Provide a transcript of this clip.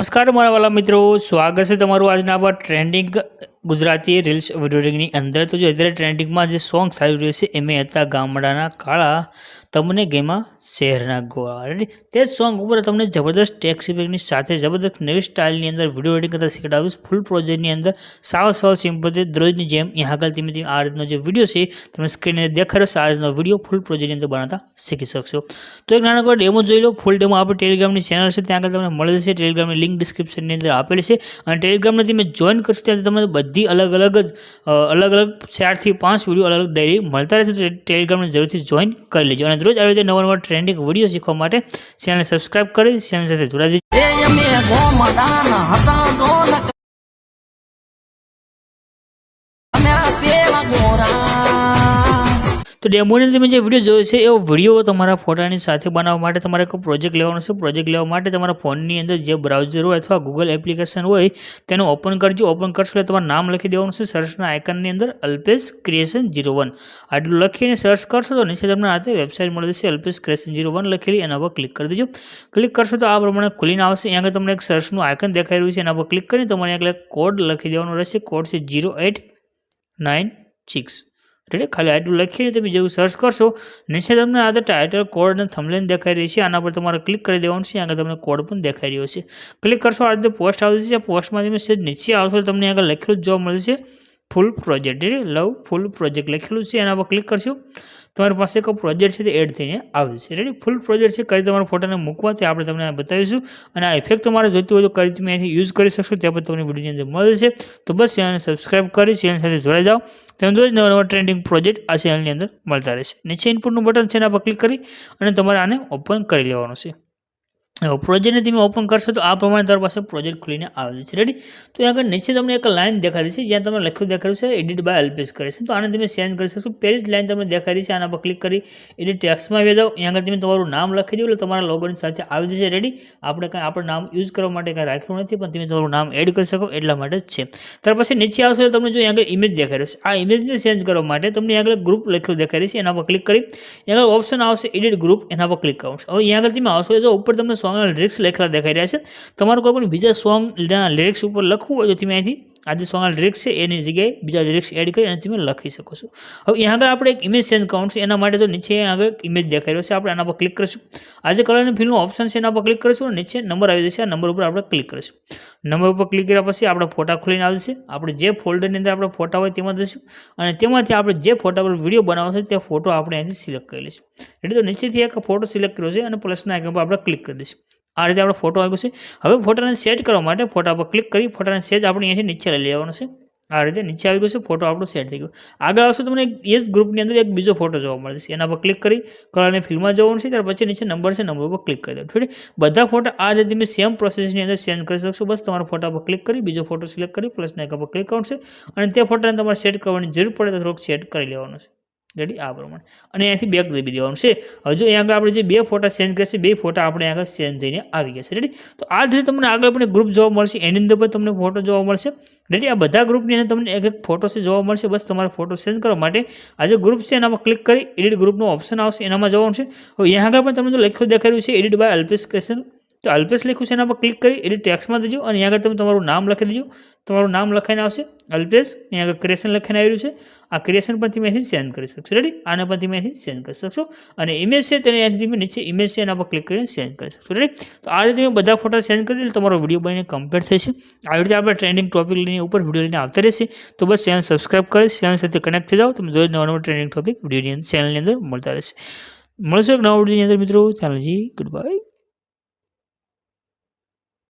નમસ્કાર મારા વાલા મિત્રો. સ્વાગત છે તમારું આજના પર ટ્રેન્ડિંગ ગુજરાતી રીલ્સ વિડીયોની અંદર તો જો અત્યારે ટ્રેન્ડિંગમાં જે સોંગ આવી રહ્યું છે, એમાં હતા ગામડાના કાળા, તમને ગેમાં શહેરના ગોળા. તે સોંગ ઉપર તમને જબરદસ્ત ટેક્સ સાથે જબરદસ્ત નવી સ્ટાઇલની અંદર વીડિયો એડિંગ કરતા શીખડાવીશ. ફૂલ પ્રોજેક્ટની અંદર સાવ સાવ સિમ્પલ દરરોજની જેમ અહીંયા આગળ ધીમે ધીમે આ રીતનો જે વીડિયો છે, તમે સ્ક્રીન દેખાડો આ રીતનો વીડિયો ફૂલ પ્રોજેક્ટની અંદર બનાવતા શીખી શકશો. તો એક નાનકડો ડેમો જોઈ લો. ફૂલ ડેમો આપણે ટેલિગ્રામની ચેનલ છે. ત્યાં આગળ તમને મળી જશે. ટેલિગ્રામની લિંક ડિસ્ક્રિપ્શનની અંદર આપેલી છે. અને ટેલિગ્રામને તમે જોઈન કરશો ત્યારે તમને બધી અલગ અલગ જ અલગ અલગ ચારથી પાંચ વીડિયો અલગ અલગ ડેલી મળતા રહેશે. તો ટેલિગ્રામને જરૂરથી જોઈન કરી લેજો. અને રોજ આવી રીતે નવા નવા ટ્રેન્ડિંગ વીડિયો શીખવા માટે ચેનલને સબસ્ક્રાઇબ કરી ચેનલ સાથે જોડાઈ તો ડેમોની તમે જે વીડિયો જોયો છે, એવો વીડિયો તમારા ફોટાની સાથે બનાવવા માટે તમારે એક પ્રોજેક્ટ લેવાનો છે. પ્રોજેક્ટ લેવા માટે તમારા ફોનની અંદર જે બ્રાઉઝર હોય અથવા ગૂગલ એપ્લિકેશન હોય, તેનું ઓપન કરજો. ઓપન કરશો એટલે તમારું નામ લખી દેવાનું છે. સર્ચના આઇકનની અંદર અલ્પેશ ક્રિએશન જીરો વન આટલું લખીને સર્ચ કરશો તો નીચે તમને આ વેબસાઇટ મળી જશે. અલ્પેશ ક્રિએશન જીરો વન લખેલી, એના પર ક્લિક કરી દેજો. ક્લિક કરશો તો આ પ્રમાણે ખુલીને આવશે. અહીંયા આગળ તમને એક સર્ચનું આઇકન દેખાઈ રહ્યું છે. એના પર ક્લિક કરીને તમારે આગળ કોડ લખી દેવાનો રહેશે. કોડ છે zero eight nine six ready ખાલી આટલું લખીને તમે જેવું સર્ચ કરશો, નીચે તમને આ ટાઇટલ કોડ અને થમલેન દેખાઈ રહી છે. આના પર તમારે ક્લિક કરી દેવાનું છે. આગળ તમને કોડ પણ દેખાઈ રહ્યો છે. ક્લિક કરશો, આ રીતે પોસ્ટ છે પોસ્ટમાં તમે સીધ નીચે આવશો. તમને આગળ લખેલું જ જોવા મળશે. ફૂલ પ્રોજેક્ટ એટલે લવ ફૂલ પ્રોજેક્ટ લખેલું છે, એના પર ક્લિક કરશું. તમારી પાસે એક પ્રોજેક્ટ છે તે એડ થઈને આવે છે. રેડી ફૂલ પ્રોજેક્ટ છે કરી તમારા ફોટાને મૂકવા તે આપણે તમને બતાવીશું. અને આ ઇફેક્ટ તમારે જોઈતી હોય તો કરી તમે એને યુઝ કરી શકશો ત્યાં પર તમને વિડીયોની અંદર મળે છે. તો બસ ચેનલને સબસ્ક્રાઇબ કરી, ચેનલ સાથે જોડાઈ જાઓ. તમે જોઈ નવા નવા ટ્રેન્ડિંગ પ્રોજેક્ટ આ ચેનલની અંદર મળતા રહેશે. નીચે ઇનપુટનું બટન છે એના પર ક્લિક કરી અને તમારે આને ઓપન કરી લેવાનું છે. પ્રોજેક્ટને તમે ઓપન કરશો તો આ પ્રમાણે તમારી પાસે પ્રોજેક્ટ ખુલીને આવે છે. રેડી તો આગળ નીચે તમને એક લાઇન દેખાડી છે, જ્યાં તમને લખ્યું દેખાડ્યું છે એડિટ બાય અલ્પેશ કરે છે. તો આને તમે સેન્ડ કરી શકશો. પહેલી જ લાઇન તમને દેખાડી છે, આના પર ક્લિક કરી એડિટ ટેક્સમાં આવી જાઓ. અહીંયા આગળ તમે તમારું નામ લખી દો એટલે તમારા લોગોની સાથે આવી જશે. રેડી આપણે કાંઈ આપણે નામ યુઝ કરવા માટે કાંઈ રાખ્યું નથી, પણ તમે તમારું નામ એડ કરી શકો એટલા માટે જ છે. ત્યાર પછી નીચે આવશે તો તમને જો અહીંયા આગળ ઇમેજ દેખાડ્યો છે. આ ઇમેજને સેન્જ કરવા માટે તમને આગળ ગ્રુપ લખ્યું દેખાડી છે, એના પર ક્લિક કરી. આગળ ઓપ્શન આવશે એડિટ ગ્રુપ એના પર ક્લિક કરવાનું છે. હવે અહીંયા આગળ તમે આવશો જો ઉપર તમને સોંગના લિરિક્સ લખેલા દેખાઈ રહ્યા છે. તમારું કોઈ પણ બીજા સોંગ લિરિક્સ ઉપર લખવું હોય તો તમે અહીંથી આ જે સોંગના લિરિક્સ છે, એની જગ્યાએ બીજા લિરિક્સ એડ કરી અને તમે લખી શકો છો. હવે અહીંયા આગળ આપણે એક ઇમેજ ચેન્જ કરવાનું છે, એના માટે તો નીચે આગળ ઇમેજ દેખાઈ રહ્યો છે, આપણે આના પર ક્લિક કરીશું. આ જે કલરની ફિલ્મ ઓપ્શન છે, એના પર ક્લિક કરીશું અને નીચે નંબર આવી જશે, આ નંબર ઉપર આપણે ક્લિક કરીશું. નંબર ઉપર ક્લિક કર્યા પછી આપણા ફોટા ખોલીને આવશે આપણે જે ફોલ્ડરની અંદર આપણે ફોટા હોય તેમાં જઈશું અને તેમાંથી આપણે જે ફોટા પર વીડિયો બનાવવો છે, તે ફોટો આપણે અહીંથી સિલેક્ટ કરી લઈશું. એટલે તો નીચેથી એક ફોટો સિલેક્ટ કર્યો છે અને પ્લસના આઇકન આપણે ક્લિક કરી દઈશું. આ રીતે આપણો ફોટો આવ્યો છે. હવે ફોટાને સેટ કરવા માટે ફોટા પર ક્લિક કરી ફોટાને સેજ આપણે અહીંયાથી નીચે લઈ લેવાનો છે. આ રીતે નીચે આવી ગયું છે ફોટો આપણો સેટ થઈ ગયો. આગળ આવશે તમને એ જ ગ્રુપની અંદર એક બીજો ફોટો જોવા મળે છે. એના પર ક્લિક કરી કલરની ફિલ્મમાં જવાનું છે, ત્યાર પછી નીચે નંબર છે નંબર પર ક્લિક કરી દો. ઠીક બધા ફોટા આ રીતે તમે સેમ પ્રોસેસની અંદર સેન્ડ કરી શકશો. બસ તમારા ફોટા પર ક્લિક કરી, બીજો ફોટો સિલેક્ટ કરી પ્લસ એક પર ક્લિક કરવાનું છે. અને તે ફોટાને તમારે સેટ કરવાની જરૂર પડે તો થોડુંક સેટ કરી લેવાનું છે. રેડી આ પ્રમાણે. અને અહીંયાથી બેક દબી દેવાનું છે. હવે જો અહીંયા આગળ આપણે જે બે ફોટા સેન્ડ કરશે બે ફોટા આપણે આગળ સેન્ડ થઈને આવી ગયા છે. રેડી તો આ જ રીતે તમને આગળ પણ ગ્રુપ જોવા મળશે. એની અંદર પણ તમને ફોટો જોવા મળશે. રેડી આ બધા ગ્રુપની અંદર તમને એક એક ફોટો છે જોવા મળશે. બસ તમારે ફોટો સેન્ડ કરવા માટે આ જે ગ્રુપ છે એનામાં ક્લિક કરી એડિટ ગ્રુપનો ઓપ્શન આવશે. એનામાં જવાનું છે. હવે અહીંયા આગળ પણ તમને જો લખ્યું દેખાડ્યું છે એડિટ બાય અલ્પેશ ક્રેશન તો અલ્પેશ લખ્યું છે એના પર ક્લિક કરી એડિટ ટેક્સમાં જજો અને અહીંયા આગળ તમે તમારું નામ લખી દેજો. તમારું નામ લખાઈને આવશે અલ્પેશ. અહીંયા આગળ ક્રિએશન લખીને આવ્યું છે. આ ક્રિએશન પણ તમે અહીંથી સેન્ડ કરી શકશો. રેડી આના પરથી તમે અહીંથી સેન્ડ કરી શકશો. અને ઇમેજ છે તેને અહીંથી તમે નીચે ઇમેજ છે એના પર ક્લિક કરીને સેન્ડ કરી શકશો. રેડી તો આ રીતે તમે બધા ફોટા સેન્ડ કરી એટલે તમારો વીડિયો બનીને કમ્પ્લીટ થશે. આવી રીતે આપણે ટ્રેન્ડિંગ ટોપિક લઈને ઉપર વીડિયો લઈને આવતા રહેશે તો બસ ચેનલ સબસ્ક્રાઇબ કરી. ચેનલ સાથે કનેક્ટ થઈ જાઓ. તમે દરરોજ નવા નવા ટ્રેન્ડિંગ ટોપિક વિડીયોની ચેનલની અંદર મળતા રહેશે. મળશે એક નવા વિડીયોની અંદર મિત્રો. ચાલો જી ગુડ બાય